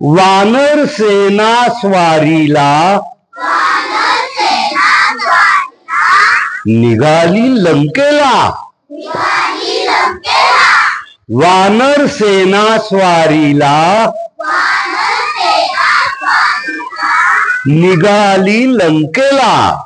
वानर सेना स्वारीला निघाली लंकेला. वानर सेना स्वारीला निघाली लंकेला.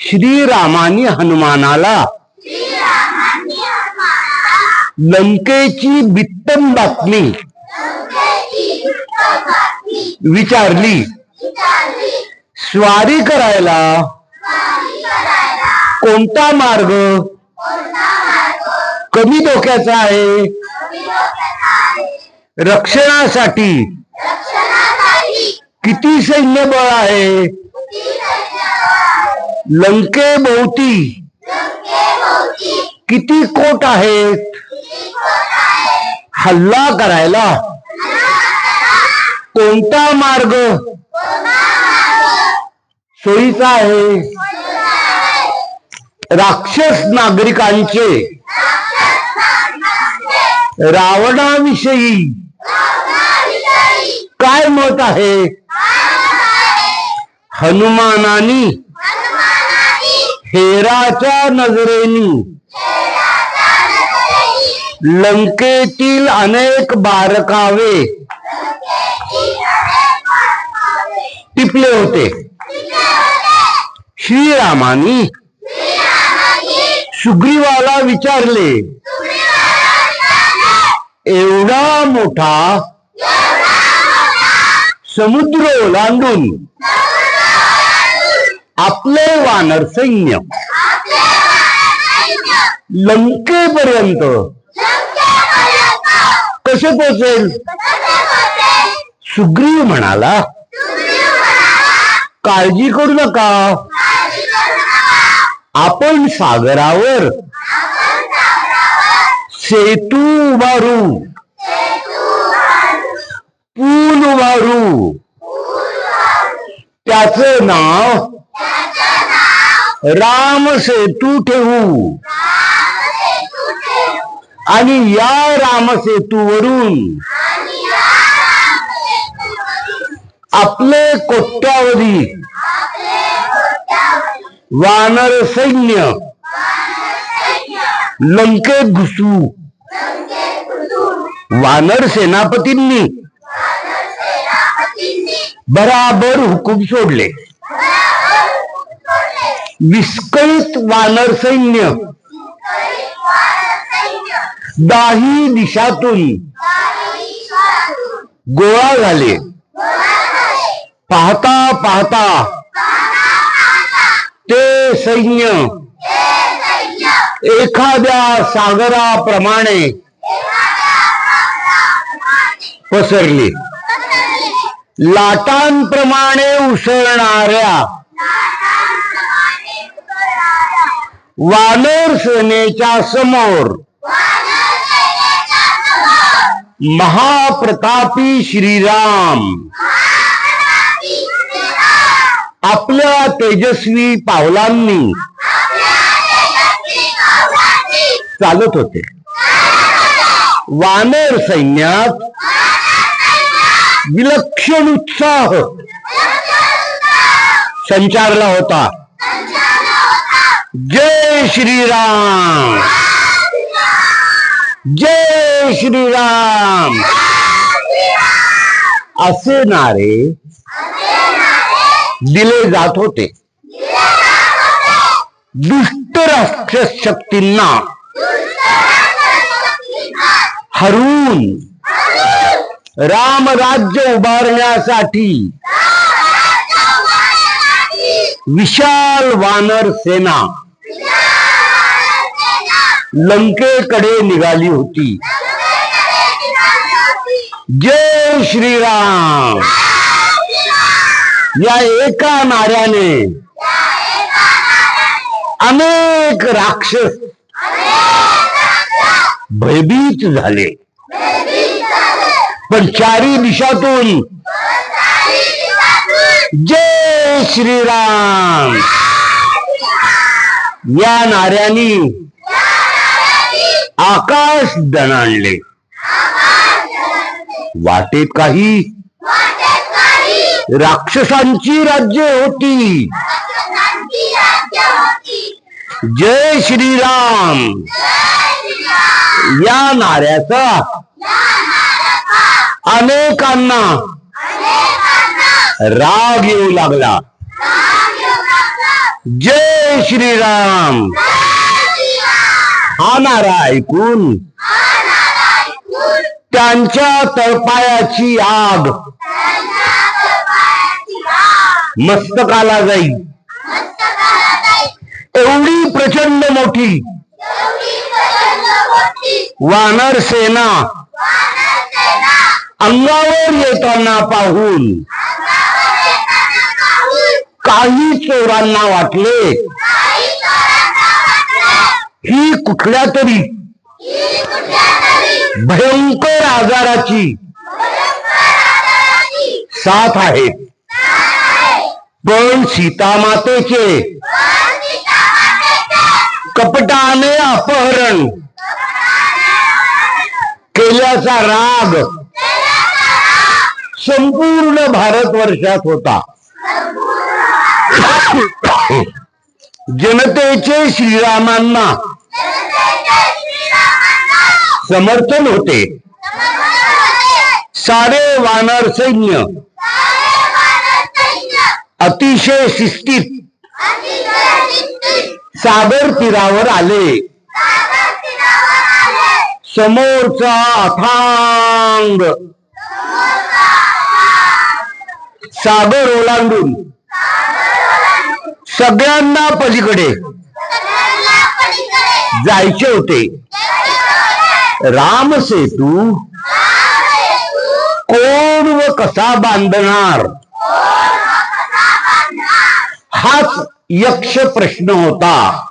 श्रीरामानी हनुमानाला. लंकेची बित्तम बातमी. विचारली. स्वारी करायला. कोणता मार्ग? कमी धोक्याचा आहे. रक्षणासाठी. किती सैन्य बळ आहे? लंकेभोवती. किती कोट आहेत? हल्ला करायला? कोणता मार्ग? सोयीचा आहे. राक्षस नागरिकांचे. रावणाविषयी. काय मत आहे? हनुमानानी. हेराच्या नजरेनी. लंकेतील अनेक बारकावे टिपले होते. श्रीरामानी सुग्रीवाला विचारले एवढा मोठा समुद्र ओलांडून आपले वानर सैन्य लंकेपर्यंत कसे पोचेल? सुग्रीव म्हणाला काळजी करू नका. आपण सागरावर सेतू उभारू. पूल उभारू. त्याचं नाव राम सेतू ठेवू. आणि या रामसेतूवरून आपले कोट्यावधी वानर सैन्य लंकेत घुसू. वानर सेनापतींनी बराबर हुकूम सोडले. विस्कळीत वानर सैन्य दाही दिशातून गोळा झाले. पाहता पाहता. ते सैन्य. एखाद्या सागराप्रमाणे पसरले. लाटांप्रमाणे उसळणाऱ्या वानर सेनेच्या समोर महाप्रतापी श्रीराम आपल्या तेजस्वी पावलांनी चालत होते. वानर सैन्यात विलक्षण उत्साह संचारला होता. जय श्रीराम जय श्रीराम। असे नारे दिले जात होते. दुष्ट राक्षस शक्तींना हरवून रामराज्य उभारण्यासाठी विशाल वानर सेना लंकेकडे निघाली होती. जय श्रीराम या एका नाऱ्याने अनेक राक्षस भयभीत झाले. पण चारी दिशातून जय श्रीराम या नाऱ्यानी आकाश दणाणले. वाटेत काही राक्षसांची राज्य होती. जय श्रीराम. या नाऱ्याचा अनेकांना राग येऊ लागला. जय श्रीराम. हा नारा ऐकून त्यांच्या तळपायाची आग. मस्तकाला जाईल एवढी प्रचंड मोठी. वानर सेना. अंगावर येताना पाहून. काही चोरांना वाटले. ही कुठल्या तरी भयंकर आजाराची साथ आहे. पण सीतामातेचे कपटाने अपहरण केल्याचा राग संपूर्ण भारतवर्षात होता. जनतेचे श्रीरामांना समर्थन होते सारे वानर सैन्य अतिशय शिस्तीत सागर तीरावर आले. समोरचा अथांग सागर ओलांडून सगळ्यांना पलीकडे जायचे होते. राम सेतू कोण व कसा बांधणार. हाच यक्ष प्रश्न होता.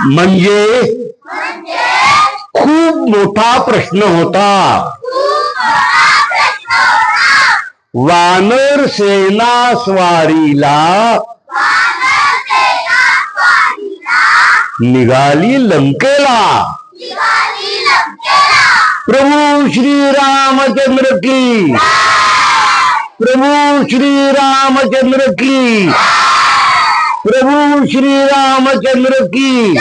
म्हणजे खूप मोठा प्रश्न होता. वानर सेना स्वारीला निघाली लंकेला. प्रभू श्री रामचंद्र की. प्रभू श्री रामचंद्र की. प्रभू श्री रामचंद्र की.